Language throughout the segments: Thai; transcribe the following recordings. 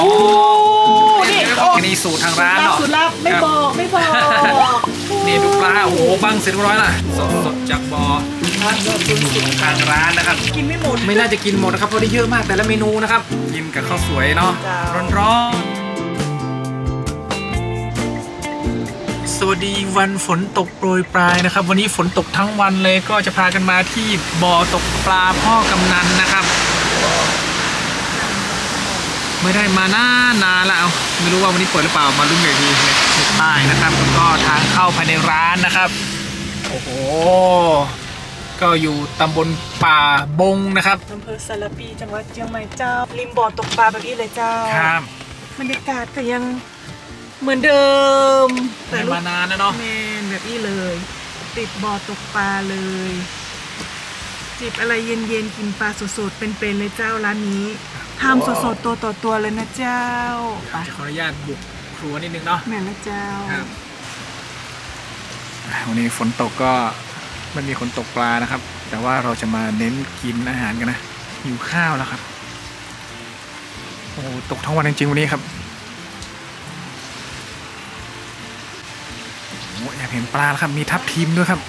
โอ้นี่นี่โอ้นี่สูตรทางร้านลับเนาะสุดลับไม่ครับบอกไม่บอกนี่ดูปลาโอ้โหบังเสร็จเรียบร้อยละสดสดจากบ่อทางร้านนะครับ กินไม่หมด ไม่น่าจะกินหมดนะครับเพราะได้เยอะมากแต่ละเมนูนะครับ กินกับข้าวสวยเนาะจ้า ร้อนๆ สวัสดีวันฝนตกโปรยปลายนะครับ วันนี้ฝนตกทั้งวันเลยก็จะพากันมาที่บ่อตกปลาพ่อกำนันนะครับ ไม่ได้มานานนานแล้วเอาไม่รู้ว่าวันนี้เปิดหรือเปล่ามาลุ้นกันอีกทีในในใต้นะครับแล้วก็ทางเข้าภายในร้านนะครับ โอ้โหก็อยู่ตำบลป่าบงนะครับอำเภอสารปีจังหวัดเชียงใหม่เจ้าริมบ่อตกปลาแบบนี้เลยเจ้าครับบรรยากาศก็ยังเหมือนเดิมแต่ลูกมานานนะเนาะแมนแบบนี้เลย ติดบ่อตกปลาเลย จิบอะไรเย็นๆกินปลาสดๆเป็นๆเลยเจ้าร้านนี้ ทำสดๆตัวต่อตัวเลยนะเจ้าไปจะขออนุญาตบุกครัวนิดนึงเนาะแม่นะเจ้าครับอะวันนี้ฝนตกก็ไม่มีคนตกปลานะครับ แต่ว่าเราจะมาเน้นกินอาหารกันนะหิวข้าวแล้วครับโอ้โหตกทั้งวันจริงๆวันนี้ครับโอ้อยากเห็นปลาแล้วครับ มีทับทิมด้วยครับ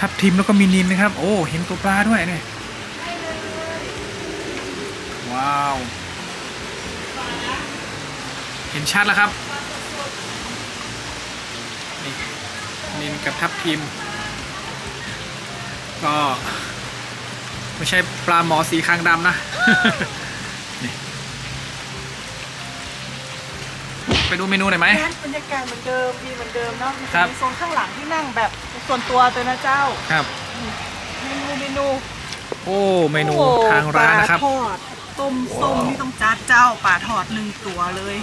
ทับทิมแล้วก็มีนินนะครับ โอ้ เห็นตัวปลาด้วยเนี่ย ว้าว เห็นชัดแล้วครับ นี่นินกับทับทิม ก็ไม่ใช่ปลาหมอสีคางดำนะนี่ไปดูเมนูหน่อยไหมร้านบรรยากาศเหมือนเดิมดีเหมือนเดิมเนาะมีครับโซนข้างหลังที่นั่งแบบส่วนตัวตัวนะเจ้าครับ เมนูเมนู โอ้ เมนูโอ้ทางร้านนะครับปลาทอด ต้มส้มนี่ต้องจัดเจ้าปลาทอดหนึ่งตัวเลย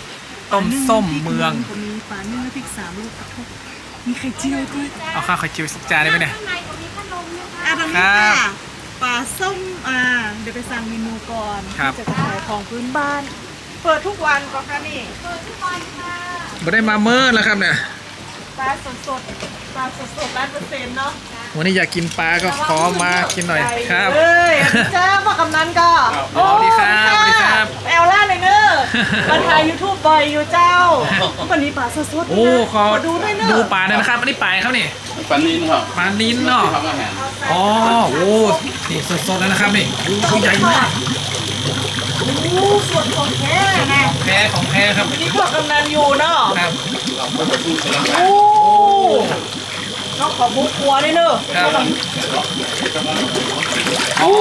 ต้มส้มเมืองก็มีปลานึ่งน้ำพริกสามลูกกระทบมีไข่เจียวด้วยเอาข้าวไข่เจียวสักจานได้ไหมเนี่ยอะตรงนี้ครัค่ะบปลาส้มอ่าเดี๋ยวไปสั่งเมนูก่อนครับที่จะขายของพื้นบ้าน เปิดทุกวันก็ค่ะนี่ไม่ได้มาเมินแล้วครับเนี่ยปลาสดสดๆปลาสดสดร้านเปอร์เซ็นต์เนาะ วันนี้อยากกินปลาก็ขอมากินหน่อยครับเอ้ยเจ้าพ่อกำนันก็สวัสดีครับสวัสดีครับแอลล่าเลยเนอะมาถ่ายยูทูบบ่อยอยู่เจ้าวันนี้ปลาสดๆโอ้ด้วยนะขอดูด้วยเนอะดูปลาหน่อยนะครับอันนี้ปลาอะไรครับนี่ปันนี้นะครับปลานิ้นเนาะที่ทำอาหารอ๋อโอ้นี่สดๆแล้วนะครับนี่โอ้ตัวใหญ่มากโอ้ส่วนของแท้นะแพ้ของแพ้ครับนี่พ่อกำนันอยู่เนาะครับโอ้ น้องขอบุกครัวด้วยเนอะครับโอ้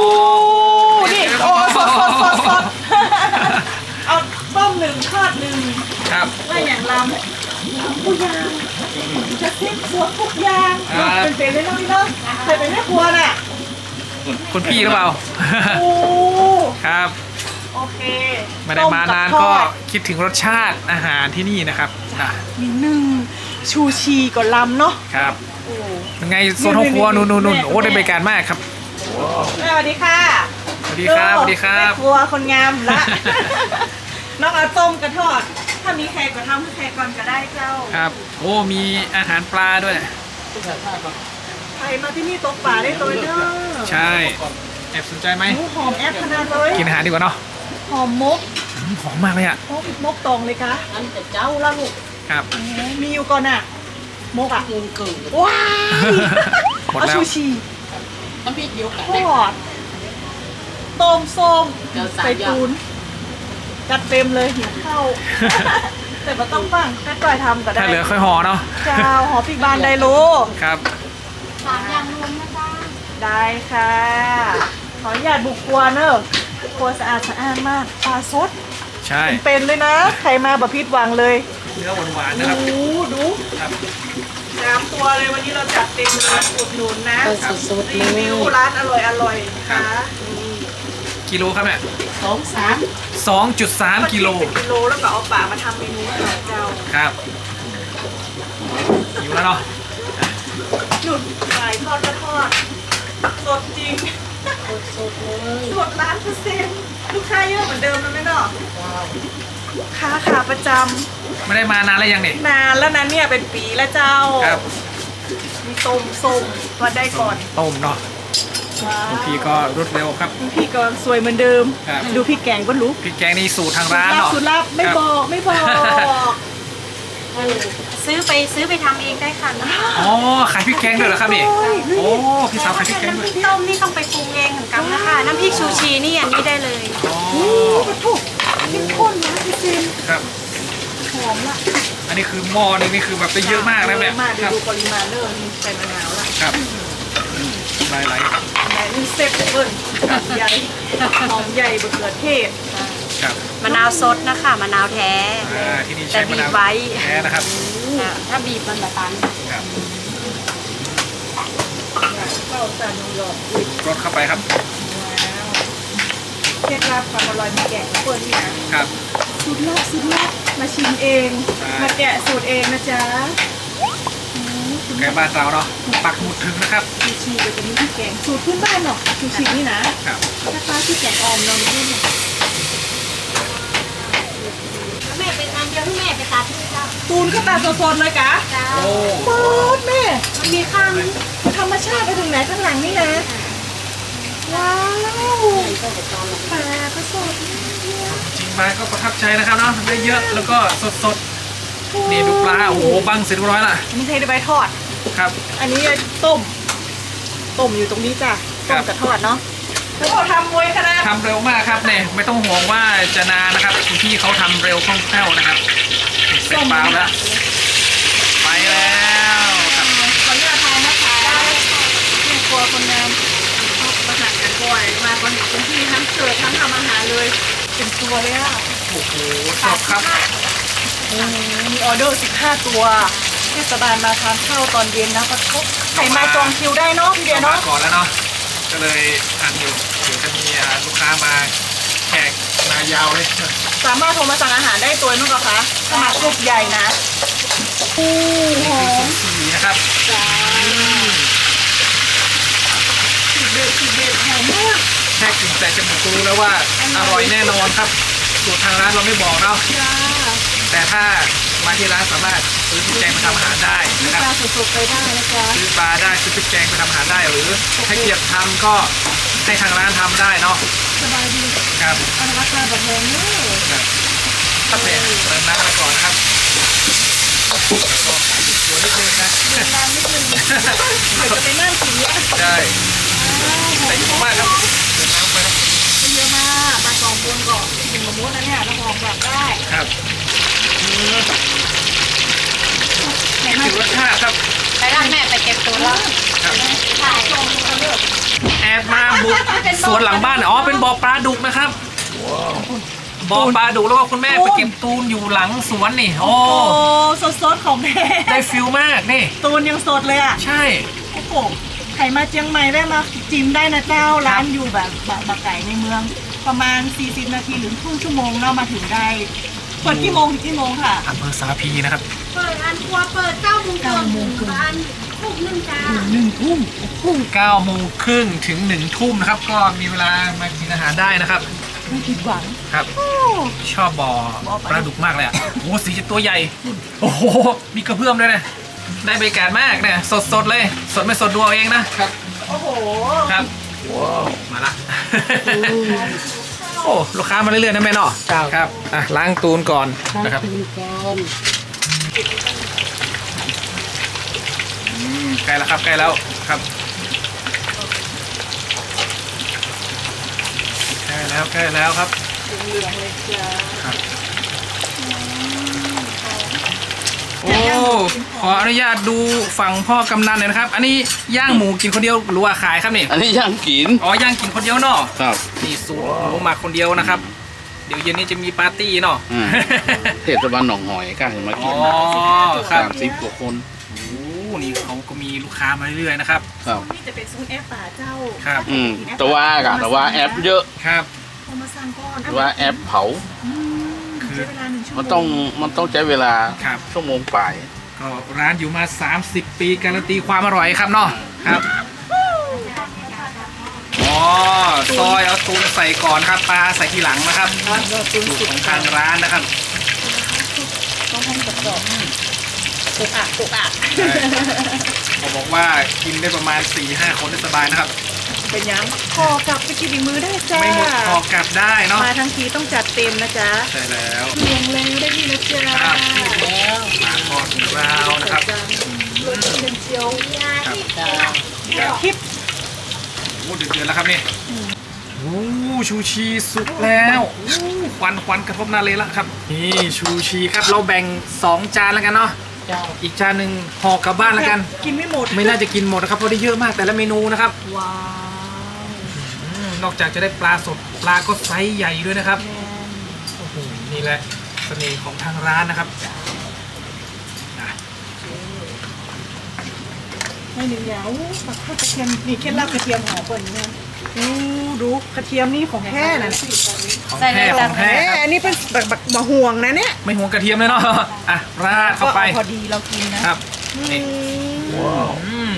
นี่โอ้สดสดสดสดเอาต้มหนึ่งทอดหนึ่งครับว่าอย่างลำทุกอย่างจะเซ็ตสวทุกอย่างครับเป็นเป็นเลยเนาะพี่เนาะเคยเป็นแม่ครัวน่ะคุณพี่หรือเปล่าโอ้ครับโอเคไม่ได้มานานต้ก็บทอดคิดถึงรสชาติอาหารที่นี่นะครับนะมีหนึ่งชูชีก่อนลำเนาะครับ โอ้เป็นไงโซนห้องครัวนู่นนู่นนู่นโอ้ได้บริการมากครับแม่สวัสดีค่ะสวัสดีครับสวัสดีครับ แม่ครัวคนงามละน้องเอาต้มกระทอด ถ้ามีแขกก็ทำให้แขกก่อนก็ได้เจ้าครับ โอ้มีอาหารปลาด้วย ใครมาที่นี่ตกป่าได้ตัวเด้อใช่แอบสนใจไหมหมูหอมแอปขนาดเลยกินอาหารดีกว่าเนาะหอมมกอืมหอมมากเลยอะมกมกตรงเลยคะอันแต่เจ้าละลูกครับ มีอยู่ก่อนอะ มกอะเกินว้ายหมดเอาแล้ว ชูชีน้ำพริกเดียวกันทอดต้มส้มเดี๋ยวสาใส่ยยอดตูนจัดเต็มเลยหิวข้าวแต่มาต้องฟังแค่ก่อยทำก็ได้ถ้าเหลือค่อยห่อเนาะเจ้าหอพริกบานไดโล ครับสามอย่างรวมนะจ๊ะได้ค่ะ ขออนุญาตบุกครัวเนอะครัวสะอาดสะอาดมากปลาสดใช่เป็นเลยนะ ใครมาแบบพิดหวังเลยเนื้อหวานๆนะครับ ดูดูครับ สามตัวเลยวันนี้เราจัดเต็มเลยอุดหนุนนะเปิดสดๆรีเลวิยวร้านอร่อยอร่อยๆค่ะกิโลครับเนี่ยสองสามสองจุดสามกิโลเป็นกิโลแล้วก็เอาป่ามาทำเมนูให้เราเจ้าครับหิวแล้วเนาะหนุนขายทอดกระทอดสดจริงสดๆเลย สดล้านเปอร์เซ็นต์ลูกค้าเยอะเหมือนเดิมนะแม่เนาะ ค้าขาประจไม่ได้มานานแล้วยังเนี่ยำนานแล้วนะเนี่ยเป็นปีแล้วเจ้า ครับมีต้มส้มมาได้ก่อนต้มเนาะคุณพี่ก็รวดเร็วครับ พี่ก็สวยเหมือนเดิม ครับ ดูพี่แกงก็รู้พริกแกงนี่สูตรทางร้านลับเนาะสุดลับไม่ครับบอกไม่บอก ซื้อไปซื้อไปทำเองได้ค่ะน้ำอ๋อขายพริกแกงด้วยเหรอครับนี่โอ้พี่สาวขายพริกแกงน้ำด้พวยริกต้มนี่ต้องไปปรุงเองเหมือนกันนะคะ น้ำพริกชูชีนี่อันนี้ได้เลย อ๋อกระทุกเข้มข้นนะ พี่ซินครับ หอมละอันนี้คือหม้อนึงนี่คือแบบได้เยอะมากนะแม่เยอะมากครับดูปริมาณเริ่มมีใส่มะนาวละครับหลายหลายไหนนี่เซ็ตเบิ้ลหอมใหญ่หอมใหญ่บะเขือเทศๆครับมะนาวสดนะคะมะนาวแท้ อ่าที่นี่แต่ใช้มะบีนาบวไว้ แท้นะครับอะถ้าบีบมันแบบตันครับเข้าซานูยอร์กรสเข้าไปครับว้าวเคล็ดลับความอร่อยมีแกงเปิดนี่นะครับ สูตรลับสูตรลับมาชิมเอง ใช่ มาแกะสูตรเองนะจ๊ะไก่บ้านเราเนาะปักหมุดถึงนะครับชูชีก็จะมีที่แกงสูตรพื้นบ้านเนาะชูชีนี่นะครับถ้าป้าที่แกงออมเนาะนี่เนี่ยแม่เป็นอันเดียวที่แม่ไปตัดนี่จ้าตูนก็ตาสดๆเลยกะจ้าโอ้ปอดแม่ มันมีข้างนึงธรรมชาติไปถึงไหนข้างหลังนี่นะ ว้าวปลาก็สด จริงมาก็ประทับใจนะครับเนาะได้เยอะแล้วก็สดๆนี่ดูปลาโอ้โหบังเสร็จเรียบร้อยละอันนี้ใช้ใบทอด ครับ อันนี้ต้ม ต้มอยู่ตรงนี้จ้ะครัต้บ มกับทอดเนาะแล้วก็ทำมวยขนาดทำเร็วมากครับเนี่ยไม่ต้องห่วงว่าจะนานนะครับคุณพี่เขาทำเร็วคล่องแคล่วนะครับเสร็จเปล่าแล้วไปแล้วครับขออนุญาตทานนะคะแม่ครัวคนงามมาหากันบ่อย มาคนเห็นคุณพี่ทั้งเสิร์ฟทั้งทำอาหารเลย เป็นตัวเลยอะโอ้โหชอบครับโอ้มีออเดอร์ 15 ตัวเทศบาลมาทานข้าวตอนเย็นนะก็เขาใครมาจองคิวได้เนาะพี่เดียมาเนาะก่อนแล้วเนาะก็เลยทันอยู่เดี๋ยวจะมีอ่าลูกค้ามาแขกมายาวเลยสามารถโทรมาสั่งอาหารได้ตัวนู้นก็คะขนาดกรุบใหญ่นะอู้หอคือมสุสีนะครับจ้าสิบเด็ดสิบเด็ดหอมมาก แค่กลินแต่จมูกก็รู้แล้วว่าอร่อยแน่นอนครับสูตรทางร้านเราไม่บอกเนาะจ้าแต่ถ้ามาที่ร้านสามารถซื้อพริกแกงไปทำอาหารได้นี่นะครับปลาสดๆไปได้นะจ๊ะซื้อปลาได้ซื้อพริกแกงไปทำอาหารได้หรือถ้าเกียบทำก็ให้ทางร้านทำได้เนาะสบายดีครับอันราคาแบบแพงเนอะครับตั้งแต่เติมน้ำไปก่อนนะครับแล้วก็ขายตัวนิดนึงนะเวลานิดนึงเดี๋ยวจะไปนั่งกินเนี่ยได้แต่เยอะมากครับ ปลากองปูนก่อนกินมะม่วงนะเนี่ยแล้วหอมแบบได้ครับอืมแข็งถึงรสชาติครับ ไปด้านแม่ไปเก็บตัวแล้วครับใช่แอบมาบุกสวนหลังบ้านอ๋อเป็นบ่อปลาดุกนะครับบ่อปลาดุกแล้วก็คุณแม่ไปเก็บตูนอยู่หลังสวนนี่ โอ้โอ้สดๆของแม่ได้ฟิลมากนี่ ตูนยังสดเลยอะใช่ โอ้โหใครมาเชียงใหม่แวะมาจิ้มได้นะเจ้าร้านอยู่แบบแบบบะไก่ในเมือง ประมาณ 40 นาทีหรือครึ่งชั่วโมงเรามาถึงได้ เปิดกี่โมงถึงกี่โมงค่ะ อำเภอสารพีนะครับ เปิดอันครัวเปิดเก้าโมงเกินเก้าโมงเกินอันทุ่มหนึ่งจ้าหนึ่งทุ่ม9โมงครึ่งถึง1ทุ่มนะครับ ก็มีเวลามากินอาหารได้นะครับ ไม่ผิดหวังครับ โอ้ชอบบ่อบ่อปปลาลาดุกมากเลยอะ โอ้โหสีจะตัวใหญ่ โอ้โห มีกระเพื่อมด้วยนะ ได้บรรยากาศมากเนี่ย สดๆเลย สดไม่สดดูเอาเองนะครับโอ้โห ครับ มาละ โอ้ลูกค้ามาเรื่อยๆนะแม่เนาะครับอะล้างตูนก่อนนะครับอืมใกล้แล้วครับใกล้แล้วครับใกล้แล้วใกล้แล้วครับ เหลืองๆเลยจ้า ครับ โอ้ขออนุญาตดูฝั่งพ่อกำนันหน่อยนะครับ อันนี้ย่างหมูกินคนเดียวหรือว่าขายครับนี่อันนี้ย่างกินอ๋อย่างกินคนเดียวเนาะครับ นี่สูตรหมูหมักคนเดียวนะครับ เดี๋ยวเย็นนี้จะมีปาร์ตี้เนาะอืม เทศบาลหนองหอยกล้าเห็นมาอ๋กิอนครัสาบมสิบกว่าคนโอ้นี่เขาก็มีลูกค้ามาเรื่อยๆนะครับ ครับ นี่จะเป็นซูนย์แอปป่าเจ้าครับ อืมแต่ว่ากะแต่ว่าแอปเยอะครับ เอามาสั่งก่อนแต่ว่าแอปเผาคือใช้เวลาหนึ่งชั่วโมงมันต้องมันต้องใช้เวลาครับ ชั่วโมงปลายก็ร้านอยู่มา 30 ปีการันตีความอร่อยครับเนาะครับอ๋อซอยเอาตูนใส่ก่อนครับปลาใส่ทีหลังนะครับเราตุนสูตสุรกของทางร้านนะครับต้องให้กรอบๆปุกอักปุกอักใช่เขาบอกว่ากินได้ประมาณ4-5คนได้สบายนะครับไป เป็นยังห่อกลับไปกินอีกมื้อได้จ้าไม่หมดพอกลับได้เนาะมาทั้งทีต้องจัดเต็มนะจ๊ะใช่แล้วเรียงแล้วได้ที่นะจ๊ะครับปลาทอดของเรานะครับรสเป็นเจียวครับคลิปโอ้เดือดๆแล้วครับนี่โอ้ชูชีสุกแล้วโอ้ควันควันกระทบหน้าเลยละครับนี่ชูชีครับเราแบ่ง 2 จานแล้วกันเนาะอีกจานหนึ่งห่อกลับบ้านแล้วกัน กินไม่หมด ไม่น่าจะกินหมดนะครับเพราะได้เยอะมากแต่ละเมนูนะครับว้าวอืม นอกจากจะได้ปลาสดปลาก็ไซส์ใหญ่ด้วยนะครับโอ้โหนี่แหละเสน่ห์ของทางร้านนะครับนะไม่หนึ่งยาวปักข้าวกระเทียมนี่เคล็ดลับกระเทียมหอมเปิ่นเนี่ยอู้ดูกระเทียมนี่ของแท้นะของแท้ของแท้แท้ครับอันนี้เป็นแบบแบบมาห่วงนะเนี่ยไม่ห่วงกระเทียมเลยเนาะอะราดเข้าไปก็อพอดีเรากินนะ ครับนี่อืม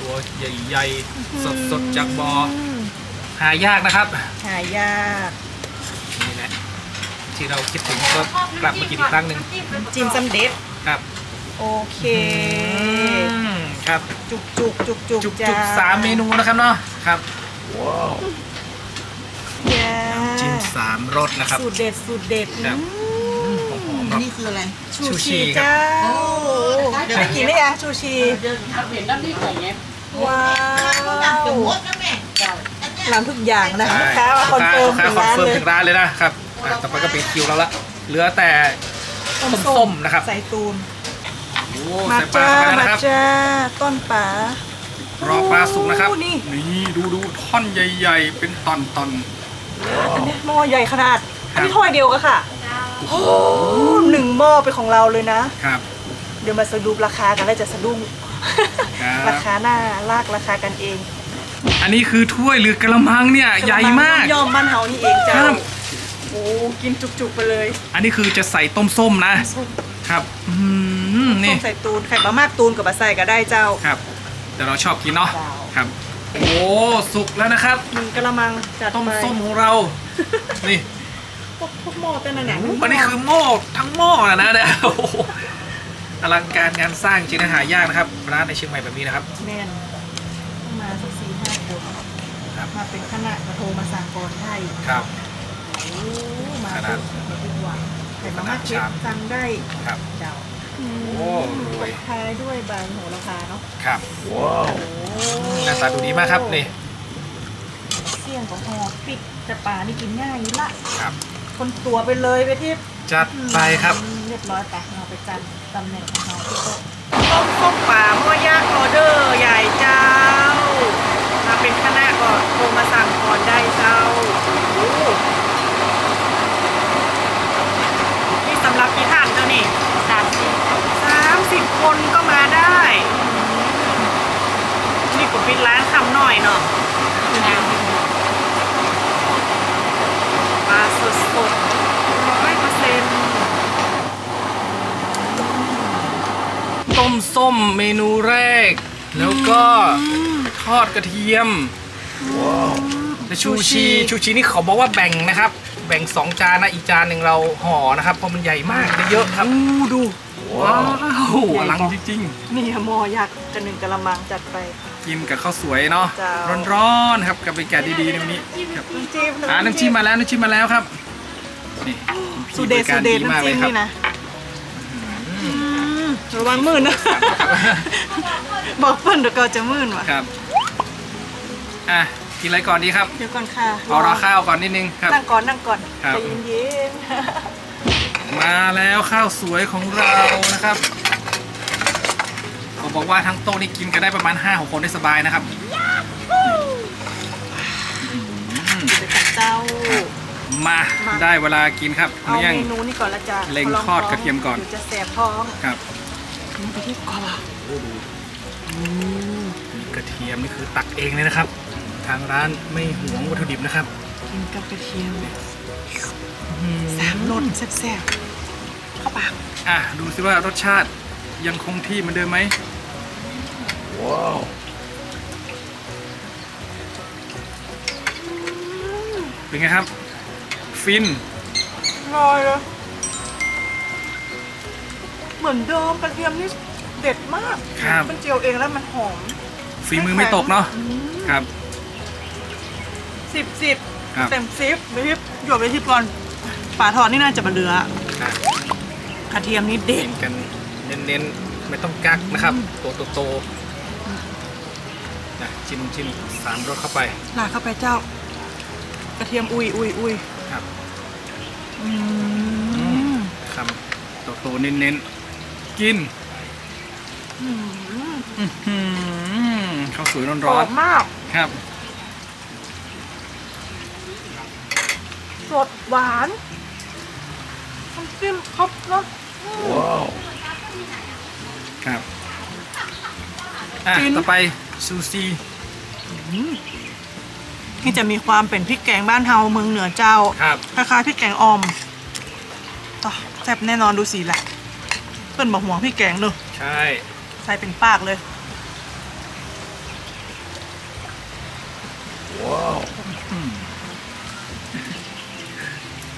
ตัวใหญ่ๆสดๆจากบอ่อ หายากนะครับ หายากนี่แหละที่เราคิดถึงก็กลับมากินอีกครั้งหนึ่งจิมซัมเด็ดครับ โอเค อืมครับ จุกจุกจุกจุกจุกจ้าจุกสามเมนูนะครับเนาะครับจ้าจิ้มสามรสนะครับ สูตรเด็ดสูตรเด็ดครับอืมหอมๆเนาะนี่คืออะไร ชูชูชีชีครับเจ้าเดี๋ยวไปกินได้ยังชูชีเห็นน้ำพริกอะไรเงี้ยว้าว หมดนะแม่ร้านทุกอย่างนะใช่ลูกค้ามาคอนเฟิร์มลูกค้าถึงคอนร้านเฟิร์มเลย ถึงร้านเลยนะครับอะต่อไปก็เป็นคิวเราละเหลือแต่ ส้มๆนะครับ ใส่ตูนโอ้มาใส่ปลาจ้าเข้าไปมานะครับจ้าต้นป๋ารอปลาสุกนะครับ โอ้นี่นี่ดูดูท่อนใหญ่ๆ เป็นตอนตอน อันนี้หม้อใหญ่ขนาดครับอันนี้ถ้วยเดียวก็ค่ะโอ้หนึ่งหม้อเป็นของเราเลยนะครับ เดี๋ยวมาสรุปราคากันแล้วจะสะดุ้ง ครับ ราคาหน้าลากราคากันเอง อันนี้คือถ้วยหรือกระมังเนี่ยใหญ่มากยอมบ้านเฮานี่เองคจ้ารับ โอ้กินจุกๆไปเลยอันนี้คือจะใส่ต้มส้มนะส้มครับอืมต้นี่มใส่ตูนไข่ปลามากตูนกับบะใส่ก็ได้เจ้า ครับแต่เราชอบกินเนาะว้าวครับ โอ้สุกแล้วนะครับ หนึ่งกระมังจัดต้มไปส้มของเรา นี่พวกพวกหม้อเต้นนั่นแหละอันนี้คือหม้อทั้งหม้อนะนะเนี่ยโอ้โหอลังการงานสร้างจริงนะหายากนะครับ ร้านในเชียงใหม่แบบนี้นะครับแน่นต้องมาสักสี่ห้าคน ครับ มาเป็นคณะมาโทรมาสั่งก่อนได้ครับ โอ้มาขนาดปุ๊บมาทุกวันไข่ปลามากขนาดเช็ดชามสั่งได้ครับ เจ้าโอ้รวยตบท้ายด้วยใบโหระพาเนาะครับโอ้หน้าตาดูดีมากครับนี่เสี่ยงของหอปิดแต่ป่านี่กินง่ายอยู่ละครับ คนตัวไปเลยไปที่จัดไปครับ เรียบร้อยไปเราไปจัดตำแหน่งของเราที่โต๊ะต้มส้มป่าหม้อย่างออเดอร์ใหญ่เจ้ามาเป็นคณะก่อน โทรมาสั่งก่อนได้เจ้าโอ้นี่สำหรับกี่ท่านเจ้านี่สามสิบสามสิบคนก็มาได้ นี่ผมปิดร้านคำหน่อยเนาะปลาสดสดร้อยเปอร์เซ็นต์ต้มส้มเมนูแรก แล้วก็ทอดกระเทียม และชูชีชูชีนี่เขาบอกว่าแบ่งนะครับ แบ่งสองจานนะอีกจานหนึ่งเราห่อนะครับเพราะมันใหญ่มากได้เยอะครับดูว้าวอลังจริงนี่หมอยักษ์กันหนึ่งกะละมังจัดไปๆกินกับข้าวสวยเนาะจ้าร้อนๆครับกับบรรยากาศดีๆในวันนี้ครับน้ำจิ้มอ่าน้ำจิ้มมาแล้วน้ำจิ้มมาแล้วครับนี่สูตรเด็ดพี่สูตรเด็ดบริการมากน้ำเลจิ้ยมครับนี่นะอืมระวังมืดนะ บอกเพิ่นเดี๋ยวก็จะมืดว่ะครับ อะกินอะไรก่อนดีครับเดี๋ยวก่อนค่ะเอาราข้าวก่อนนิดนึงครับนั่งก่อนนั่งก่อนครับใจเย็นมาแล้วข้าวสวยของเรานะครับเขาบอกว่าทั้งโต๊ะนี่กินกันได้ประมาณ5 6คนได้สบายนะครับๆเดี๋ยวกับเจ้ามามาได้เวลากินครับเอานี่ยังเมนูนี่ก่อนละจ้ะเล็งขทอดกระเทียมก่อนดี๋วจะแสบท้องครับนี่ไปที่ก่อนละมีกระเทียมนี่คือตักเองเลยนะครับ ทางร้านไม่หวงวัตถุดิบนะครับ กินกับกระเทียมสามรสแซ่บๆเข้าปากอะ ดูซิว่ารสชาติยังคงที่เหมือนเดิมไหมว้าวเป็นไงครับ ฟินลอยเลยเหมือนเดิมกระเทียมนี่เด็ดมากครับมันเจียวเองแล้วมันหอมฝีมือไม่ตกเนาะอืมครับ สิบสิบครับ เต็มสิบไปที่หยดไปที่ก่อนป่าทอดนี่น่าจะมาเหลืออะกระเทียมนี่เด็กิดนกันเน้นๆ ไม่ต้องกักนะครับ ตัวโตๆนะชิมชิมสามรสเข้าไปลาดเข้าไปเจ้า กระเทียมอุยอุยอุยครับอืมคำโตๆเน้นๆ กินอืมอื้อหือข้าวสวยกรร้ออนบมากๆ ครับ สดหวานน้ำจิ้มครบรสครับอะกินต่อไปซูซีที่จะมีความเป็นพริกแกงบ้านเฮาเมืองเหนือเจ้า ครับคล้ายๆพริกแกงออมต่อแซ่บแน่นอนดูสีแหละเปิ้นบอกหัวพริกแกงเนอะใช่ใส่เป็นปากเลย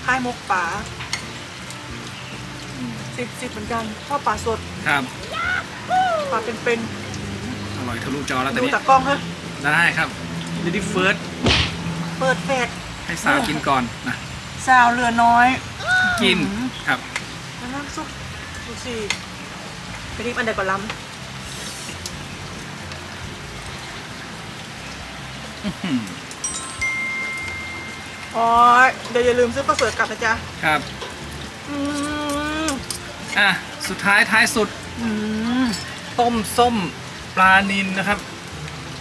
ค่ายมกป่าสิบสิบเหมือนกันข้าวป่าสดครับป่าเป็นอร่อยทะลุจอแล้วๆตอนดูนี้จากกล้องเฮ้ยได้ครับ Lady First เปิดแฟดให้สาวกินก่อนนะสาวเรือน้อย กินครับแล้วน้ำซุปดูสิไปรีบอันเดียวก่อนล้ อื้อหือำอ๋อเดี๋ยวอย่าลืมซื้อปลาเสือกลับนะจ๊ะครับ อืมอะ สุดท้ายท้ายสุด อืมต้มส้มปลานินนะครับ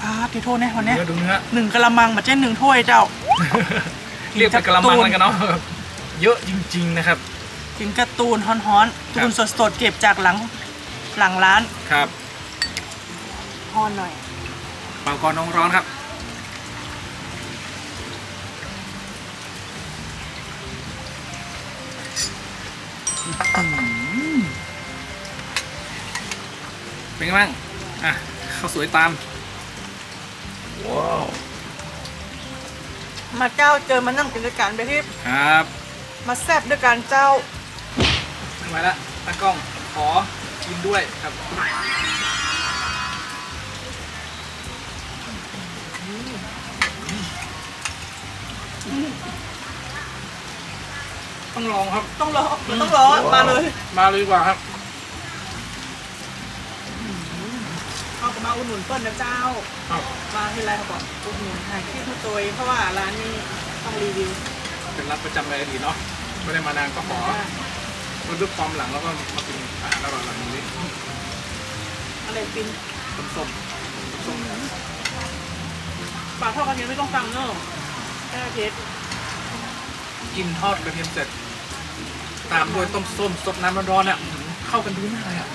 อ่าพี่โทษแน่คนเนี้ยเนื้อดูเนื้อ หนึ่งกะละมังมาเจ้นหนึ่งถ้วยเจ้า เรียกเป็นกะละมังแล้วกันเนาะเยอะจริง ๆนะครับ กินการ์ตูนฮ้อนๆครัตูบนสดๆเก็บจากหลังหลังร้านครับฮ้อนหน่อย เป่าก่อนน้องร้อนครับ เป็นไงบ้าง อะข้าวสวยตามมาเจ้าเจอมานั่งกินด้วยกันไปที่ครับ มาแซ่บด้วยกันเจ้าทำไมละตากล้องขอกินด้วยครับ ต้องลองครับ ต้องรอต้องรอมาเลยมาเลยดีกว่าครับ เอากลับมาอุดหนุนเปิ้ลนะเจ้า ครับมาที่ไรเขาบอกอุดหนุนหาที่ทุกตัวเพราะว่าร้านนี้ต้องรีวิวเป็นร้านประจำในอดีตเนาะไม่ได้มานานก็ขอมาด้วยความหลังแล้วก็มากินอาหารอร่อยหลังนี้อะไรปินต้มส้มต้มส้มปลาทอดกระเทียมไม่ต้องฟังเนอะแค่เพชรกินทอดกระเทียมเสร็จ ตามด้วยต้มส้มซดน้ำร้อนๆอะเข้ากันดีมากเลยอะ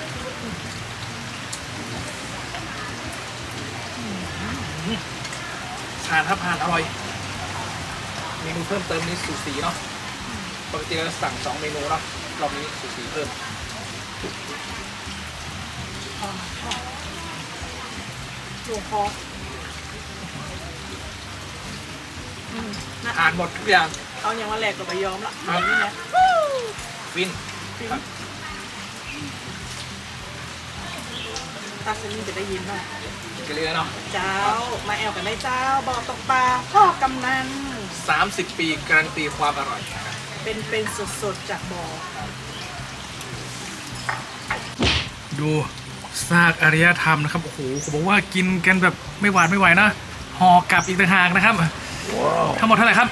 ทานถ้าผ่านอร่อยเมนูเพิ่มเติมนี้สูสีเนาะปกติเราสั่งสองเมนูเนาะรอบนี้สูสีเพิ่มหลวงคออืมนะอ่านหมดทุกอย่าง เอาอย่างมาแหลกกับใบยอมละนี่นะ ฟินครับตาซินี่จะได้ยินบ้างกันเลยเนาะ เจ้า มาแอลกันได้เจ้า บอกตกปลาพ่อกำนัน30 ปีการันตีความอร่อยนะครับเป็นเป็นสดๆจากบ่อดูซากอารยธรรมนะครับ โอ้โหเขาบอกว่ากินกันแบบไม่หวาดไม่ไหวนะห่อกลับอีกต่างหากนะครับ ทั้งหมดเท่าไหร่ครับ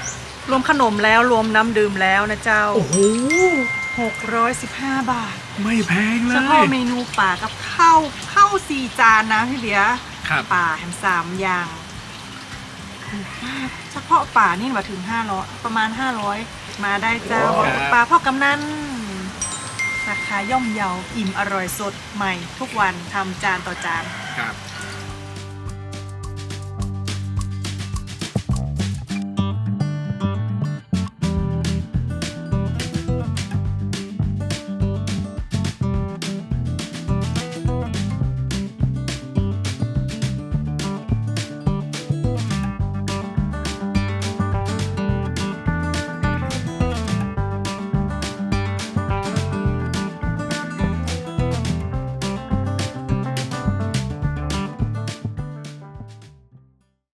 รวมขนมแล้วรวมน้ำดื่มแล้วนะเจ้า โอ้โห 615 บาท ไม่แพงเลเฉพาะย เมนูป่ากับข้าวข้าวสี่จานนะพี่เดียครับ ป่าแฮมสามอย่างถูกมากเฉพาะป่านี่มาถึง500ประมาณ500มาได้เจ้าบอกตกปลาพ่อกำนันราคาย่อมเยา อิ่มอร่อยสดใหม่ทุกวันทำจานต่อจาน ครับ